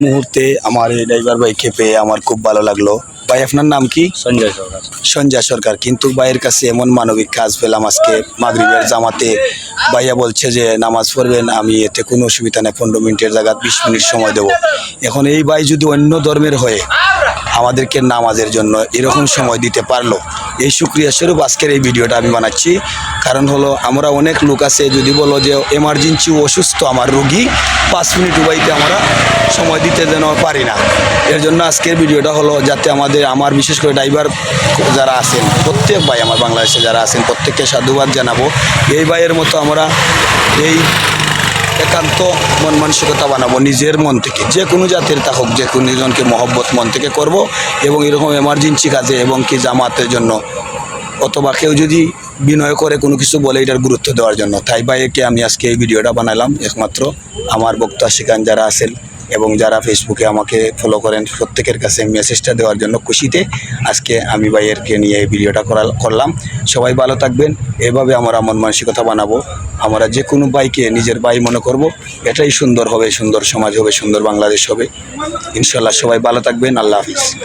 মুহূর্তে আমার এই ড্রাইভার ভাইকে পেয়ে আমার খুব ভালো লাগল। ভাই আপনার নাম কি? সঞ্জয় সরকার। সঞ্জয় সরকার। কিন্তু ভাইয়ের কাছে এমন মানবিক কাজ পেলাম আজকে। মাগরিবের জামাতে ভাইয়া বলছে যে নামাজ পড়বেন আমি এতে কোনো অসুবিধা নেই পনেরো মিনিটের জায়গা বিশ মিনিট সময় দেবো। এখন এই ভাই যদি অন্য ধর্মের হয়ে আমাদেরকে নামাজের জন্য এরকম সময় দিতে পারল এই সুক্রিয়া স্বরূপ আজকের এই ভিডিওটা আমি বানাচ্ছি। কারণ হলো আমরা অনেক লোক আছে যদি বলো যে এমার্জেন্সি অসুস্থ আমার রোগী পাঁচ মিনিট উবাইতে আমরা সময় দিতে যেন পারি না। এর জন্য আজকের ভিডিওটা হলো যাতে আমাদের, আমার বিশেষ করে ড্রাইভার যারা আছেন, প্রত্যেক ভাই আমার বাংলাদেশে যারা আছেন, প্রত্যেককে সাধুবাদ জানাব। এই ভাইয়ের মতো আমরা এই একান্ত মন মানসিকতা বানাবো নিজের মন থেকে। যে কোনো জাতির তা হোক, যে কোনো জনকে মহব্বত মন থেকে করব এবং এরকম এমার্জেন্সি কাজে এবং কি জামাতের জন্য অথবা কেউ যদি বিনয় করে কোনো কিছু বলে, এটার গুরুত্ব দেওয়ার জন্য। তাই ভাইকে আমি আজকে এই ভিডিওটা বানালাম। একমাত্র আমার বক্তা শিকান যারা আছেন এবং যারা ফেসবুকে আমাকে ফলো করেন, প্রত্যেকের কাছে মেসেজটা দেওয়ার জন্য খুশিতে আজকে আমি ভাইয়েরকে নিয়ে এই ভিডিওটা করা করলাম। সবাই ভালো থাকবেন। এভাবে আমরা মন মানসিকতা বানাবো। আমরা যে কোনো বাইকে নিজের বাই মনে করব, এটাই সুন্দর হবে, সুন্দর সমাজ হবে, সুন্দর বাংলাদেশ হবে। ইনশাল্লাহ সবাই ভালো থাকবেন। আল্লাহ হাফিজ।